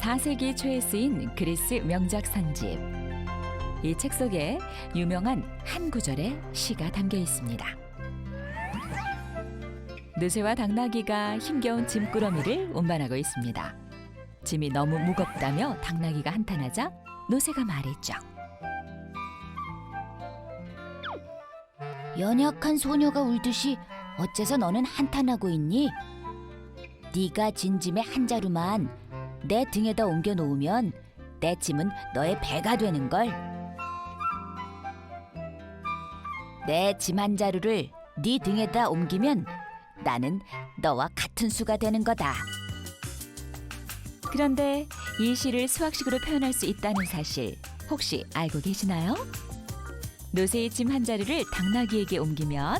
4세기 초에 쓰인 그리스 명작 산집. 이 책 속에 유명한 한 구절의 시가 담겨 있습니다. 느새와 당나귀가 힘겨운 짐꾸러미를 운반하고 있습니다. 짐이 너무 무겁다며 당나귀가 한탄하자 노새가 말했죠. 연약한 소녀가 울듯이 어째서 너는 한탄하고 있니? 네가 진 짐의 한 자루만 내 등에다 옮겨 놓으면 내 짐은 너의 배가 되는 걸. 내 짐 한 자루를 네 등에다 옮기면 나는 너와 같은 수가 되는 거다. 그런데 이 시를 수학식으로 표현할 수 있다는 사실 혹시 알고 계시나요? 노새의 짐 한 자루를 당나귀에게 옮기면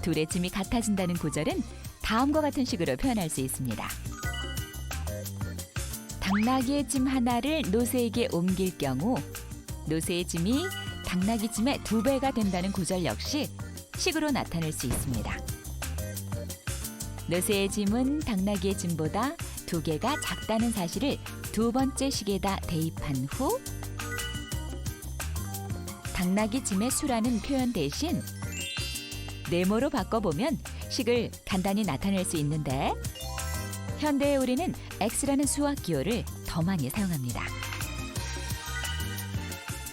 둘의 짐이 같아진다는 구절은 다음과 같은 식으로 표현할 수 있습니다. 당나귀의 짐 하나를 노새에게 옮길 경우 노새의 짐이 당나귀 짐의 두 배가 된다는 구절 역시 식으로 나타낼 수 있습니다. 노새의 짐은 당나귀의 짐보다 두 개가 작다는 사실을 두 번째 식에다 대입한 후 당나귀 짐의 수라는 표현 대신 네모로 바꿔보면 식을 간단히 나타낼 수 있는데 현대의 우리는 x라는 수학 기호를 더 많이 사용합니다.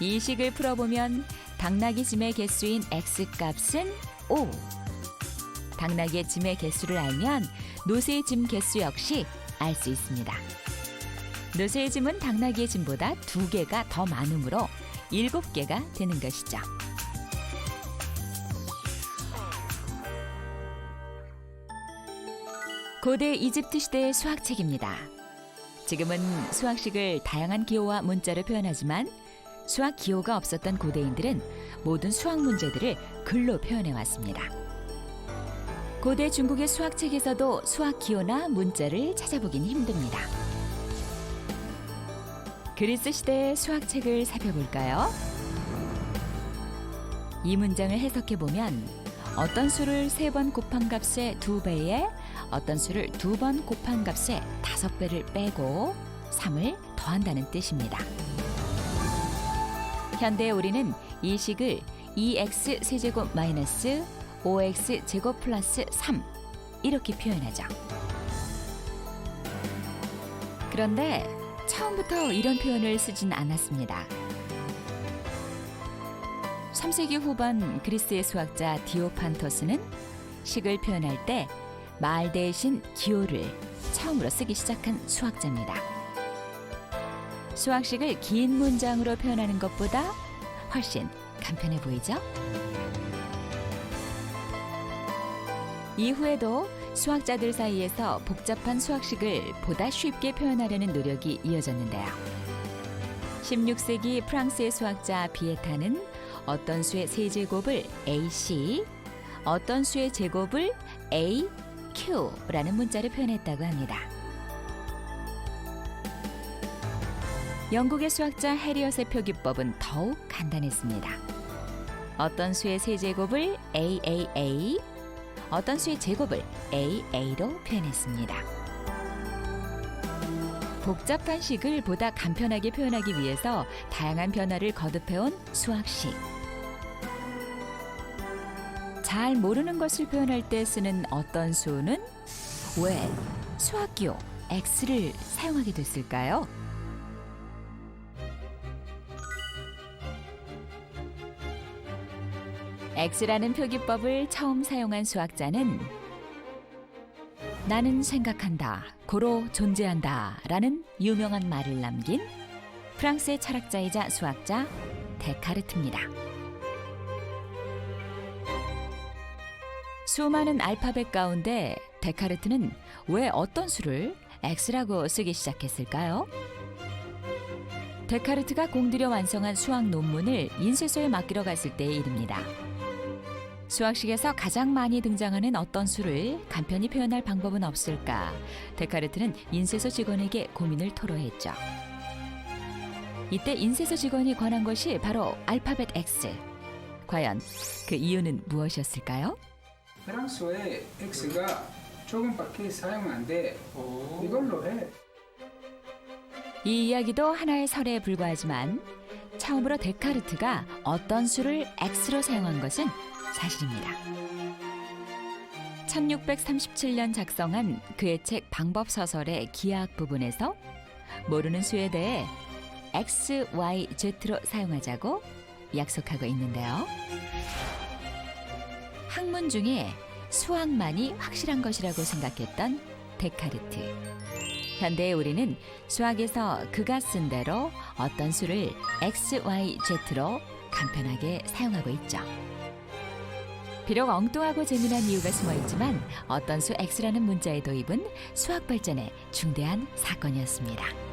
이 식을 풀어보면 당나귀 짐의 개수인 x 값은 5. 당나귀의 짐의 개수를 알면 노새의 짐 개수 역시 알 수 있습니다. 노새의 짐은 당나귀의 짐보다 두 개가 더 많으므로 일곱 개가 되는 것이죠. 고대 이집트 시대의 수학책입니다. 지금은 수학식을 다양한 기호와 문자로 표현하지만 수학 기호가 없었던 고대인들은 모든 수학 문제들을 글로 표현해 왔습니다. 고대 중국의 수학책에서도 수학 기호나 문자를 찾아보긴 힘듭니다. 그리스 시대의 수학책을 살펴볼까요? 이 문장을 해석해 보면 어떤 수를 세 번 곱한 값의 두 배에 어떤 수를 두 번 곱한 값의 다섯 배를 빼고 3을 더한다는 뜻입니다. 현대 우리는 이 식을 2x 세제곱 마이너스 5x 제곱 플러스 3 이렇게 표현하죠. 그런데 처음부터 이런 표현을 쓰진 않았습니다. 3세기 후반 그리스의 수학자 디오판토스는 식을 표현할 때 말 대신 기호를 처음으로 쓰기 시작한 수학자입니다. 수학식을 긴 문장으로 표현하는 것보다 훨씬 간편해 보이죠? 이후에도 수학자들 사이에서 복잡한 수학식을 보다 쉽게 표현하려는 노력이 이어졌는데요. 16세기 프랑스의 수학자 비에타는 어떤 수의 세제곱을 AC, 어떤 수의 제곱을 AQ라는 문자로 표현했다고 합니다. 영국의 수학자 해리엇의 표기법은 더욱 간단했습니다. 어떤 수의 세제곱을 AAA, 어떤 수의 제곱을 AA로 표현했습니다. 복잡한 식을 보다 간편하게 표현하기 위해서 다양한 변화를 거듭해온 수학식. 잘 모르는 것을 표현할 때 쓰는 어떤 수는 왜 수학기호 X를 사용하게 됐을까요? X라는 표기법을 처음 사용한 수학자는 나는 생각한다, 고로 존재한다 라는 유명한 말을 남긴 프랑스의 철학자이자 수학자 데카르트입니다. 수많은 알파벳 가운데 데카르트는 왜 어떤 수를 X라고 쓰기 시작했을까요? 데카르트가 공들여 완성한 수학 논문을 인쇄소에 맡기러 갔을 때의 일입니다. 수학식에서 가장 많이 등장하는 어떤 수를 간편히 표현할 방법은 없을까? 데카르트는 인쇄소 직원에게 고민을 토로했죠. 이때 인쇄소 직원이 권한 것이 바로 알파벳 X. 과연 그 이유는 무엇이었을까요? 프랑스어에 X가 조금밖에 사용 안 돼. 이걸로 해. 이 이야기도 하나의 설에 불과하지만 처음으로 데카르트가 어떤 수를 x로 사용한 것은 사실입니다. 1637년 작성한 그의 책 방법 서설의 기하학 부분에서 모르는 수에 대해 x, y, z로 사용하자고 약속하고 있는데요. 학문 중에 수학만이 확실한 것이라고 생각했던 데카르트. 현대의 우리는 수학에서 그가 쓴 대로 어떤 수를 x, y, z로 간편하게 사용하고 있죠. 비록 엉뚱하고 재미난 이유가 숨어 있지만 어떤 수 x라는 문자의 도입은 수학 발전에 중대한 사건이었습니다.